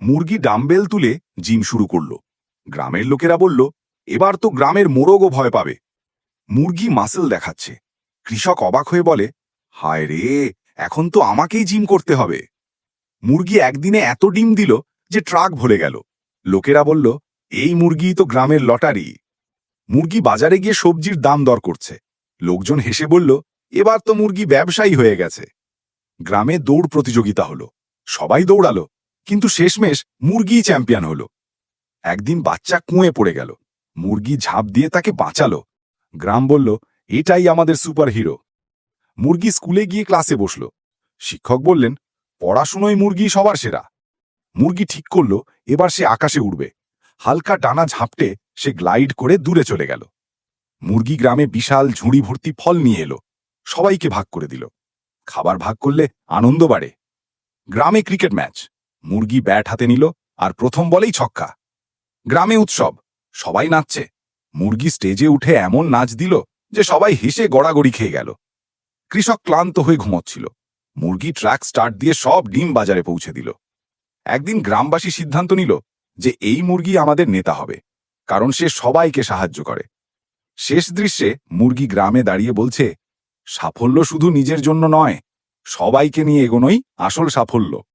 মুরগি ডাম্বেল তুলে জিম শুরু করল। গ্রামের লোকেরা বলল, এবার তো গ্রামের মোরগও ভয় পাবে। মুরগি মাসেল দেখাচ্ছে। কৃষক অবাক হয়ে বলে, হায় রে, এখন তো আমাকেই জিম করতে হবে। মুরগি একদিনে এত ডিম দিল যে ট্রাক ভরে গেল। লোকেরা বলল, এই মুরগি তো গ্রামের লটারি। মুরগি বাজারে গিয়ে সবজির দাম দর করছে। লোকজন হেসে বলল, এবার তো মুরগি ব্যবসায়ী হয়ে গেছে। গ্রামে দৌড় প্রতিযোগিতা হলো। সবাই দৌড়ালো। কিন্তু শেষমেশ মুরগিই চ্যাম্পিয়ন হলো। একদিন বাচ্চা কুঁয়ে পড়ে গেল। মুরগি ঝাঁপ দিয়ে তাকে বাঁচালো। গ্রাম বলল, এটাই আমাদের সুপার হিরো মুরগি স্কুলে গিয়ে ক্লাসে বসল। শিক্ষক বললেন, পড়াশুনোয় মুরগি সবার সেরা। মুরগি ঠিক করল, এবার সে আকাশে উড়বে। হালকা টানা ঝাঁপটে সে গ্লাইড করে দূরে চলে গেল। মুরগি গ্রামে বিশাল ঝুড়ি ভর্তি ফল নিয়ে এলো। সবাইকে ভাগ করে দিল। খাবার ভাগ করলে আনন্দ বাড়ে। গ্রামে ক্রিকেট ম্যাচ। মুরগি ব্যাট হাতে নিল আর প্রথম বলেই ছক্কা। গ্রামে উৎসব, সবাই নাচছে। মুরগি স্টেজে উঠে এমন নাচ দিল যে সবাই হেসে গড়াগড়ি খেয়ে গেল। কৃষক ক্লান্ত হয়ে ঘুমোচ্ছিল। মুরগি ট্র্যাক স্টার্ট দিয়ে সব ডিম বাজারে পৌঁছে দিল। একদিন গ্রামবাসী সিদ্ধান্ত নিল যে এই মুরগি আমাদের নেতা হবে, কারণ সে সবাইকে সাহায্য করে। শেষ দৃশ্যে মুরগি গ্রামে দাঁড়িয়ে বলছে, সাফল্য শুধু নিজের জন্য নয়, সবাইকে নিয়ে এগোনোই আসল সাফল্য।